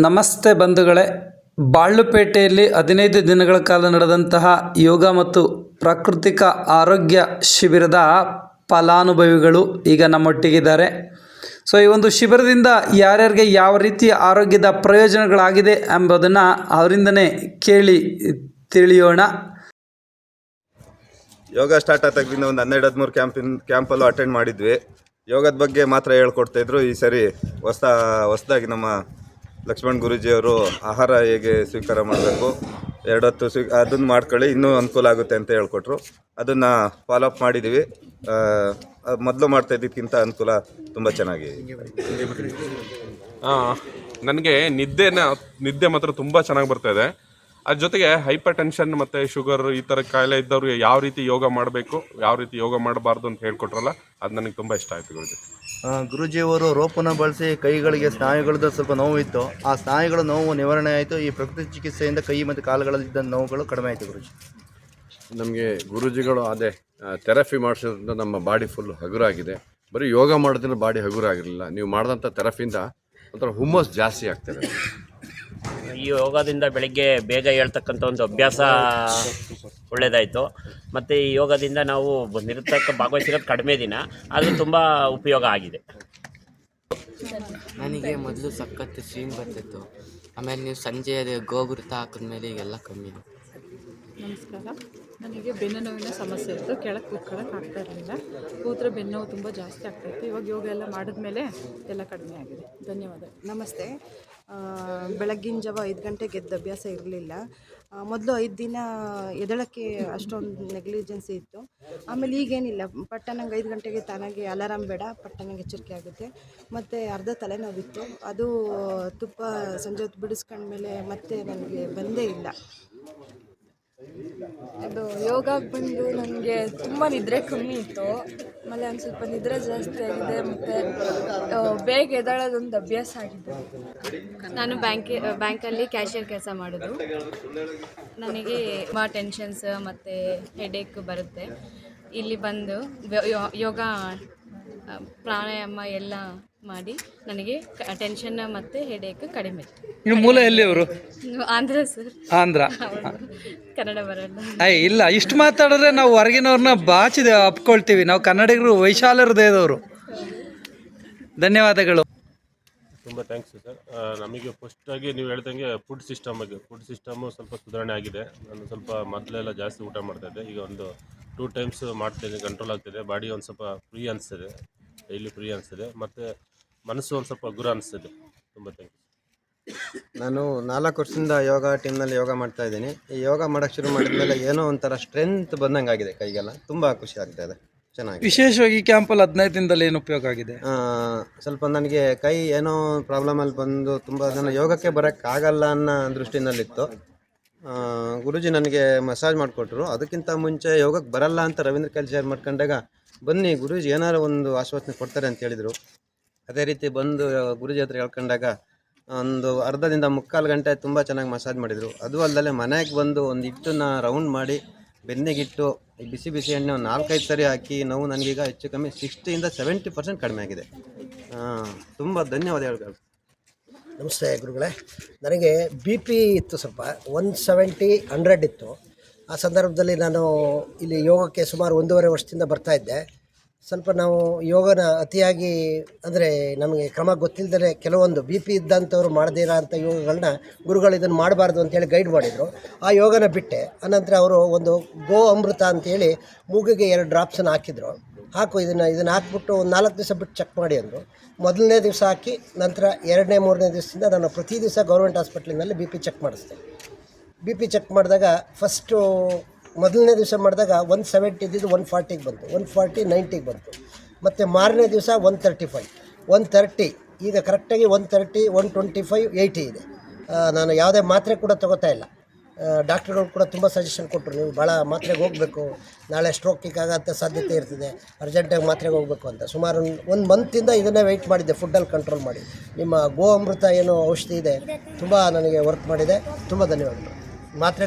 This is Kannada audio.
ನಮಸ್ತೆ ಬಂಧುಗಳೇ. ಬಾಳುಪೇಟೆಯಲ್ಲಿ ಹದಿನೈದು ದಿನಗಳ ಕಾಲ ನಡೆದಂತಹ ಯೋಗ ಮತ್ತು ಪ್ರಾಕೃತಿಕ ಆರೋಗ್ಯ ಶಿಬಿರದ ಫಲಾನುಭವಿಗಳು ಈಗ ನಮ್ಮೊಟ್ಟಿಗಿದ್ದಾರೆ. ಸೊ ಈ ಒಂದು ಶಿಬಿರದಿಂದ ಯಾರ್ಯಾರಿಗೆ ಯಾವ ರೀತಿಯ ಆರೋಗ್ಯದ ಪ್ರಯೋಜನಗಳಾಗಿದೆ ಎಂಬುದನ್ನು ಅವರಿಂದನೇ ಕೇಳಿ ತಿಳಿಯೋಣ. ಯೋಗ ಸ್ಟಾರ್ಟ್ ಆದಾಗಿಂದ ಒಂದು ಹನ್ನೆರಡು ಹದಿಮೂರು ಕ್ಯಾಂಪಿನ ಕ್ಯಾಂಪಲ್ಲೂ ಅಟೆಂಡ್ ಮಾಡಿದ್ವಿ. ಯೋಗದ ಬಗ್ಗೆ ಮಾತ್ರ ಹೇಳ್ಕೊಡ್ತಾಯಿದ್ರು ಈ ಸರಿ ಹೊಸ ಹೊಸದಾಗಿ ನಮ್ಮ ಲಕ್ಷ್ಮಣ್ ಗುರೂಜಿಯವರು ಆಹಾರ ಹೇಗೆ ಸ್ವೀಕಾರ ಮಾಡಬೇಕು? ಎರಡೊತ್ತು ಸ್ವೀ ಅದನ್ನು ಮಾಡ್ಕೊಳ್ಳಿ, ಇನ್ನೂ ಅನುಕೂಲ ಆಗುತ್ತೆ ಅಂತ ಹೇಳ್ಕೊಟ್ರು. ಅದನ್ನು ಫಾಲೋ ಅಪ್ ಮಾಡಿದ್ದೀವಿ ಮೊದಲು ಮಾಡ್ತಾ ಇದ್ದಕ್ಕಿಂತ ಅನುಕೂಲ ತುಂಬ ಚೆನ್ನಾಗಿ ನನಗೆ ನಿದ್ದೆನ ನಿದ್ದೆ ಮಾತ್ರ ತುಂಬ ಚೆನ್ನಾಗಿ ಬರ್ತಾ ಇದೆ. ಅದ್ರ ಜೊತೆಗೆ ಹೈಪರ್ ಟೆನ್ಷನ್ ಮತ್ತು ಶುಗರ್ ಈ ಥರ ಕಾಯಿಲೆ ಇದ್ದವ್ರಿಗೆ ಯಾವ ರೀತಿ ಯೋಗ ಮಾಡಬೇಕು ಯಾವ ರೀತಿ ಯೋಗ ಮಾಡಬಾರ್ದು ಅಂತ ಹೇಳ್ಕೊಟ್ರಲ್ಲ ಅದು ನನಗೆ ತುಂಬ ಇಷ್ಟ ಆಯಿತು ಗುರುಜಿ. ಗುರುಜಿಯವರು ರೋಪನ ಬಳಸಿ ಕೈಗಳಿಗೆ ಸ್ನಾಯುಗಳದ್ದು ಸ್ವಲ್ಪ ನೋವು ಇತ್ತು ಆ ಸ್ನಾಯುಗಳ ನೋವು ನಿವಾರಣೆ ಆಯಿತು. ಈ ಪ್ರಕೃತಿ ಚಿಕಿತ್ಸೆಯಿಂದ ಕೈ ಮತ್ತು ಕಾಲುಗಳಲ್ಲಿದ್ದ ನೋವುಗಳು ಕಡಿಮೆ ಆಯಿತು ಗುರುಜಿ. ನಮಗೆ ಗುರುಜಿಗಳು ಅದೇ ಥೆರಪಿ ಮಾಡಿಸೋದ್ರಿಂದ ನಮ್ಮ ಬಾಡಿ ಫುಲ್ ಹಗುರಾಗಿದೆ. ಬರೀ ಯೋಗ ಮಾಡೋದ್ರಿಂದ ಬಾಡಿ ಹಗುರಾಗಿರಲಿಲ್ಲ. ನೀವು ಮಾಡಿದಂಥ ಥೆರಪಿಯಿಂದ ಒಂಥರ ಹುಮ್ಮಸ್ ಜಾಸ್ತಿ ಆಗ್ತದೆ. ಈ ಯೋಗದಿಂದ ಬೆಳಿಗ್ಗೆ ಬೇಗ ಹೇಳ್ತಕ್ಕಂಥ ಒಂದು ಅಭ್ಯಾಸ ಒಳ್ಳೆಯದಾಯಿತು ಮತ್ತು ಈ ಯೋಗದಿಂದ ನಾವು ನಿರತಕ್ಕ ಭಾಗವಹಿಸಿರೋದು ಕಡಿಮೆ ದಿನ ಆದರೂ ತುಂಬ ಉಪಯೋಗ ಆಗಿದೆ. ನನಗೆ ಮೊದಲು ಸಖತ್ತು ಸ್ವಿಮ್ ಬರ್ತಿತ್ತು. ಆಮೇಲೆ ನೀವು ಸಂಜೆ ಅದೇ ಗೋಗುರುತ ಹಾಕಿದ್ಮೇಲೆ ಈಗೆಲ್ಲ ಕಮ್ಮಿ ನಮಸ್ಕಾರ. ನನಗೆ ಬೆನ್ನು ನೋವಿನ ಸಮಸ್ಯೆ ಇತ್ತು. ಕೆಳಗೆ ಕೂತ್ಕೊಳ್ಳೋಕೆ ಆಗ್ತಾ ಇರಲಿಲ್ಲ. ಕೂತ್ರೆ ಬೆನ್ನು ನೋವು ತುಂಬ ಜಾಸ್ತಿ ಆಗ್ತಾಯಿತ್ತು ಇವಾಗ ಯೋಗ ಎಲ್ಲ ಮಾಡಿದ್ಮೇಲೆ ಎಲ್ಲ ಕಡಿಮೆ ಆಗಿದೆ. ಧನ್ಯವಾದ. ನಮಸ್ತೆ. ಬೆಳಗ್ಗಿನ ಜಾವ ಐದು ಗಂಟೆಗೆ ಎದ್ದ ಅಭ್ಯಾಸ ಇರಲಿಲ್ಲ. ಮೊದಲು ಐದು ದಿನ ಎದಳಕ್ಕೆ ಅಷ್ಟೊಂದು ನೆಗ್ಲಿಜೆನ್ಸಿ ಇತ್ತು. ಆಮೇಲೆ ಈಗೇನಿಲ್ಲ. ಪಟ್ಟ ನಂಗೆ ಐದು ಗಂಟೆಗೆ ತಾನಾಗೆ ಅಲಾರಾಮ್ ಬೇಡ ಪಟ್ಟ ನಂಗೆ ಎಚ್ಚರಿಕೆ ಆಗುತ್ತೆ. ಮತ್ತು ಅರ್ಧ ತಲೆನೋವಿತ್ತು. ಅದು ತುಪ್ಪ ಸಂಜೆ ಹೊತ್ತು ಬಿಡಿಸ್ಕೊಂಡ್ಮೇಲೆ ಮತ್ತೆ ನನಗೆ ಬಂದೇ ಇಲ್ಲ. ಅದು ಯೋಗ ಬಂದು ನನಗೆ ತುಂಬ ನಿದ್ರೆ ಕಮ್ಮಿ ಇತ್ತು. ಆಮೇಲೆ ಒಂದು ಸ್ವಲ್ಪ ನಿದ್ರೆ ಜಾಸ್ತಿ ಆಗಿದೆ ಮತ್ತು ಬೇಗ ಎದ್ದಾಳೋದೊಂದು ಅಭ್ಯಾಸ ಆಗಿದೆ. ನಾನು ಬ್ಯಾಂಕ್, ಬ್ಯಾಂಕಲ್ಲಿ ಕ್ಯಾಶಿಯರ್ ಕೆಲಸ ಮಾಡೋದು. ನನಗೆ ತುಂಬ ಟೆನ್ಷನ್ಸ್ ಮತ್ತು ಹೆಡೇಕ್ ಬರುತ್ತೆ. ಇಲ್ಲಿ ಬಂದು ಯೋಗ ಪ್ರಾಣಾಯಾಮ ಎಲ್ಲ ಮಾಡಿ ನನಗೆ ಟೆನ್ಷನ್ ಮತ್ತು ಹೆಡೇಕ್ ಕಡಿಮೆ. ನಿಮ್ಮ ಮೂಲ ಎಲ್ಲಿಯವರು ಆಂಧ್ರ ಸರ್ ಆಂಧ್ರ. ಕನ್ನಡ ಬರಲ್ಲ. ಅಯ್ಯ ಇಲ್ಲ ಇಷ್ಟು ಮಾತಾಡಿದ್ರೆ ನಾವು ಹೊರಗಿನವ್ರನ್ನ ಬಾಚಿದೆ ಅಪ್ಕೊಳ್ತೀವಿ ನಾವು ಕನ್ನಡಿಗರು ವೈಶಾಲ ಹೃದಯದವರು ಧನ್ಯವಾದಗಳು. ತುಂಬ ಥ್ಯಾಂಕ್ಸ್ ಸರ್ ನಮಗೆ ಫಸ್ಟಾಗಿ ನೀವು ಹೇಳ್ದಂಗೆ ಫುಡ್ ಸಿಸ್ಟಮ್ ಬಗ್ಗೆ. ಫುಡ್ ಸಿಸ್ಟಮು ಸ್ವಲ್ಪ ಸುಧಾರಣೆ ಆಗಿದೆ. ನಾನು ಸ್ವಲ್ಪ ಮೊದಲೆಲ್ಲ ಜಾಸ್ತಿ ಊಟ ಮಾಡ್ತಾಯಿದ್ದೆ ಈಗ ಒಂದು ಟೂ ಟೈಮ್ಸ್ ಮಾಡ್ತೀನಿ ಕಂಟ್ರೋಲ್ ಆಗ್ತಿದೆ. ಬಾಡಿ ಒಂದು ಸ್ವಲ್ಪ ಫ್ರೀ ಅನಿಸ್ತದೆ. ಡೈಲಿ ಫ್ರೀ ಅನಿಸ್ತದೆ. ಮತ್ತು ಮನಸ್ಸು ಒಂದು ಸ್ವಲ್ಪ ಗುರು ಅನಿಸ್ತದೆ. ತುಂಬ ಯು ನಾನು ನಾಲ್ಕು ವರ್ಷದಿಂದ ಯೋಗ ಟೀಮ್ನಲ್ಲಿ ಯೋಗ ಮಾಡ್ತಾ ಇದ್ದೀನಿ. ಈ ಯೋಗ ಮಾಡೋಕ್ಕೆ ಶುರು ಮಾಡಿದ್ಮೇಲೆ ಏನೋ ಒಂಥರ ಸ್ಟ್ರೆಂತ್ ಬಂದಂಗೆ ಆಗಿದೆ ಕೈಗೆಲ್ಲ. ತುಂಬ ಖುಷಿ ಆಗ್ತಾ ಇದೆ. ಚೆನ್ನಾಗಿ ವಿಶೇಷವಾಗಿ ಈ ಕ್ಯಾಂಪಲ್ಲಿ ಹದಿನೈದು ದಿನದಲ್ಲಿ ಏನು ಉಪಯೋಗ ಆಗಿದೆ? ಆ, ಸ್ವಲ್ಪ ನನಗೆ ಕೈ ಏನೋ ಪ್ರಾಬ್ಲಮಲ್ಲಿ ಬಂದು ತುಂಬ ಜನ ಯೋಗಕ್ಕೆ ಬರೋಕ್ಕಾಗಲ್ಲ ಅನ್ನೋ ದೃಷ್ಟಿನಲ್ಲಿತ್ತು. ಆ, ಗುರೂಜಿ ನನಗೆ ಮಸಾಜ್ ಮಾಡಿಕೊಟ್ರು. ಅದಕ್ಕಿಂತ ಮುಂಚೆ ಯೋಗಕ್ಕೆ ಬರಲ್ಲ ಅಂತ ರವೀಂದ್ರ ಕೈಲಿ ಶೇರ್ ಮಾಡ್ಕೊಂಡಾಗ ಬನ್ನಿ ಗುರುಜಿ ಏನಾರು ಒಂದು ಆಶ್ವಾಸನೆ ಕೊಡ್ತಾರೆ ಅಂತ ಹೇಳಿದರು. ಅದೇ ರೀತಿ ಬಂದು ಗುರುಜಿ ಹತ್ರ ಹೇಳ್ಕೊಂಡಾಗ ಒಂದು ಅರ್ಧದಿಂದ ಮುಕ್ಕಾಲು ಗಂಟೆ ತುಂಬ ಚೆನ್ನಾಗಿ ಮಸಾಜ್ ಮಾಡಿದರು. ಅದು ಅಲ್ಲದೆ ಮನೆಗೆ ಬಂದು ಒಂದು ಹಿಟ್ಟನ್ನ ರೌಂಡ್ ಮಾಡಿ ಬೆನ್ನಿಗಿಟ್ಟು ಈ ಬಿಸಿ ಬಿಸಿ ಎಣ್ಣೆ ಒಂದು ನಾಲ್ಕೈದು ಸರಿ ಹಾಕಿ, ನೋವು ನನಗೀಗ ಹೆಚ್ಚು ಕಮ್ಮಿ ಸಿಕ್ಸ್ಟಿಯಿಂದ ಸೆವೆಂಟಿ ಪರ್ಸೆಂಟ್ ಕಡಿಮೆ ಆಗಿದೆ. ತುಂಬ ಧನ್ಯವಾದ ಹೇಳ್ಬೇಕು ನಮಸ್ತೆ ಗುರುಗಳೇ. ನನಗೆ ಬಿ ಪಿ ಇತ್ತು ಸ್ವಲ್ಪ ಒನ್ ಸೆವೆಂಟಿ ಹಂಡ್ರೆಡ್ ಇತ್ತು. ಆ ಸಂದರ್ಭದಲ್ಲಿ ನಾನು ಇಲ್ಲಿ ಯೋಗಕ್ಕೆ ಸುಮಾರು ಒಂದೂವರೆ ವರ್ಷದಿಂದ ಬರ್ತಾ ಇದ್ದೆ. ಸ್ವಲ್ಪ ನಾವು ಯೋಗನ ಅತಿಯಾಗಿ ಅಂದರೆ ನಮಗೆ ಕ್ರಮ ಗೊತ್ತಿಲ್ಲದೆ ಕೆಲವೊಂದು ಬಿ ಪಿ ಇದ್ದಂಥವ್ರು ಮಾಡದಿರೋ ಅಂಥ ಯೋಗಗಳನ್ನ ಗುರುಗಳು ಇದನ್ನು ಮಾಡಬಾರ್ದು ಅಂತೇಳಿ ಗೈಡ್ ಮಾಡಿದರು. ಆ ಯೋಗನ ಬಿಟ್ಟೆ. ಅನಂತರ ಅವರು ಒಂದು ಗೋ ಅಮೃತ ಅಂತೇಳಿ ಮೂಗಿಗೆ ಎರಡು ಡ್ರಾಪ್ಸನ್ನು ಹಾಕಿದರು. ಹಾಕು ಇದನ್ನು ಇದನ್ನು ಹಾಕ್ಬಿಟ್ಟು ಒಂದು ನಾಲ್ಕು ದಿವಸ ಬಿಟ್ಟು ಚೆಕ್ ಮಾಡಿ ಅಂದರು. ಮೊದಲನೇ ದಿವಸ ಹಾಕಿ ನಂತರ ಎರಡನೇ, ಮೂರನೇ ದಿವಸದಿಂದ ನಾನು ಪ್ರತಿ ದಿವಸ ಗೌರ್ಮೆಂಟ್ ಹಾಸ್ಪಿಟ್ಲಿನಲ್ಲಿ ಬಿ ಪಿ ಚೆಕ್ ಮಾಡಿಸ್ತೇನೆ ಬಿ ಪಿ ಚೆಕ್ ಮಾಡಿದಾಗ ಫಸ್ಟು ಮೊದಲನೇ ದಿವಸ ಮಾಡಿದಾಗ ಒನ್ ಸೆವೆಂಟಿ ಇದ್ದಿದ್ದು ಒನ್ ಫಾರ್ಟಿಗೆ ಬಂತು. ಒನ್ ಫಾರ್ಟಿ ನೈಂಟಿಗೆ ಬಂತು. ಮತ್ತು ಮಾರನೇ ದಿವಸ one thirty five one thirty ಈಗ ಕರೆಕ್ಟಾಗಿ one thirty one twenty five eighty ಇದೆ ನಾನು ಯಾವುದೇ ಮಾತ್ರೆ ಕೂಡ ತಗೋತಾ ಇಲ್ಲ. ಡಾಕ್ಟ್ರುಗಳು ಕೂಡ ತುಂಬ ಸಜೆಷನ್ ಕೊಟ್ಟರು ನೀವು ಭಾಳ ಮಾತ್ರೆಗೆ ಹೋಗಬೇಕು. ನಾಳೆ ಸ್ಟ್ರೋಕಿಗೆ ಆಗೋಂಥ ಸಾಧ್ಯತೆ ಇರ್ತದೆ. ಅರ್ಜೆಂಟಾಗಿ ಮಾತ್ರೆಗೆ ಹೋಗಬೇಕು ಅಂತ. ಸುಮಾರು ಒಂದು ಮಂತಿಂದ ಇದನ್ನೇ ವೆಯ್ಟ್ ಮಾಡಿದ್ದೆ ಫುಡ್ಡಲ್ಲಿ ಕಂಟ್ರೋಲ್ ಮಾಡಿ. ನಿಮ್ಮ ಗೋ ಅಮೃತ ಏನು ಔಷಧಿ ಇದೆ. ತುಂಬ ನನಗೆ ವರ್ಕ್ ಮಾಡಿದೆ. ತುಂಬ ಧನ್ಯವಾದಗಳು. ಮಾತ್ರೆ